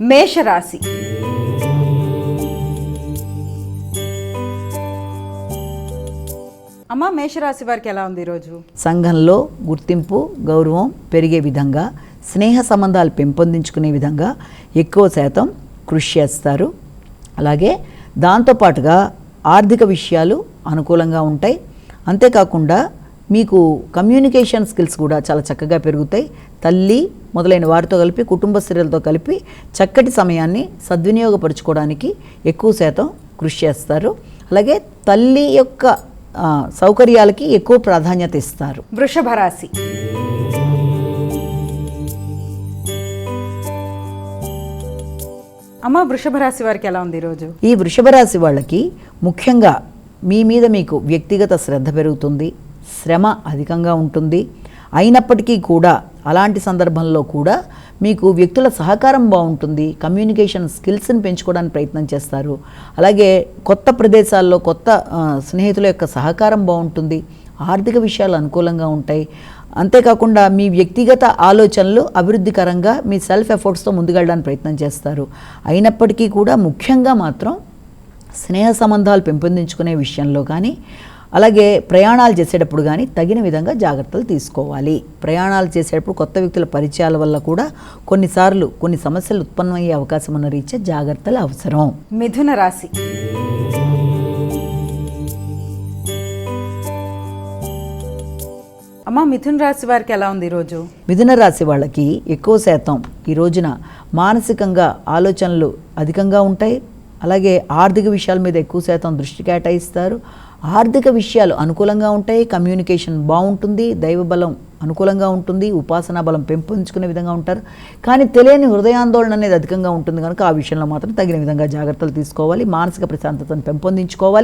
మేషరాశి. అమ్మ మేషరాశి వారికి ఎలా ఉంది ఈరోజు? సంఘంలో గుర్తింపు గౌరవం పెరిగే విధంగా స్నేహ సంబంధాలు పెంపొందించుకునే విధంగా ఎక్కువ శాతం కృషి చేస్తారు. అలాగే దాంతోపాటుగా ఆర్థిక విషయాలు అనుకూలంగా ఉంటాయి. అంతేకాకుండా మీకు కమ్యూనికేషన్ స్కిల్స్ కూడా చాలా చక్కగా పెరుగుతాయి. తల్లి మొదలైన వారితో కలిపి కుటుంబ స్త్రీలతో కలిపి చక్కటి సమయాన్ని సద్వినియోగపరుచుకోవడానికి ఎక్కువ శాతం కృషి చేస్తారు. అలాగే తల్లి యొక్క సౌకర్యాలకి ఎక్కువ ప్రాధాన్యత ఇస్తారు. వృషభ రాశి. అమ్మ వృషభ రాశి వారికి ఎలా ఉంది ఈరోజు? ఈ వృషభ రాశి వాళ్ళకి ముఖ్యంగా మీ మీద మీకు వ్యక్తిగత శ్రద్ధ పెరుగుతుంది శ్రమ అధికంగా ఉంటుంది. అయినప్పటికీ కూడా అలాంటి సందర్భంలో కూడా మీకు వ్యక్తుల సహకారం బాగుంటుంది కమ్యూనికేషన్ స్కిల్స్ని పెంచుకోవడానికి ప్రయత్నం చేస్తారు. అలాగే కొత్త ప్రదేశాల్లో కొత్త స్నేహితుల యొక్క సహకారం బాగుంటుంది ఆర్థిక విషయాలు అనుకూలంగా ఉంటాయి. అంతేకాకుండా మీ వ్యక్తిగత ఆలోచనలు అభివృద్ధికరంగా మీ సెల్ఫ్ ఎఫర్ట్స్తో ముందుకెళ్ళడానికి ప్రయత్నం చేస్తారు. అయినప్పటికీ కూడా ముఖ్యంగా మాత్రం స్నేహ సంబంధాలు పెంపొందించుకునే విషయంలో కానీ అలాగే ప్రయాణాలు చేసేటప్పుడు కానీ తగిన విధంగా జాగ్రత్తలు తీసుకోవాలి. ప్రయాణాలు చేసేటప్పుడు కొత్త వ్యక్తుల పరిచయాల వల్ల కూడా కొన్నిసార్లు కొన్ని సమస్యలు ఉత్పన్నమయ్యే అవకాశం ఉన్న రీత్యా జాగ్రత్తలు అవసరం. మిథున రాశి. అమ్మ మిథున రాశి వారికి ఎలా ఉంది ఈరోజు మిథున రాశి వాళ్ళకి ఎక్కువ శాతం ఈ రోజున మానసికంగా ఆలోచనలు అధికంగా ఉంటాయి. అలాగే ఆర్థిక విషయాల మీద ఎక్కువ శాతం దృష్టి కేటాయిస్తారు. ఆర్థిక విషయాలు అనుకూలంగా ఉంటాయి కమ్యూనికేషన్ బాగుంటుంది దైవబలం అనుకూలంగా ఉంటుంది ఉపాసనా బలం పెంపొందించుకునే విధంగా ఉంటారు. కానీ తెలియని హృదయాందోళన అనేది అధికంగా ఉంటుంది కనుక ఆ విషయంలో మాత్రం తగిన విధంగా జాగ్రత్తలు తీసుకోవాలి మానసిక ప్రశాంతతను పెంపొందించుకోవాలి.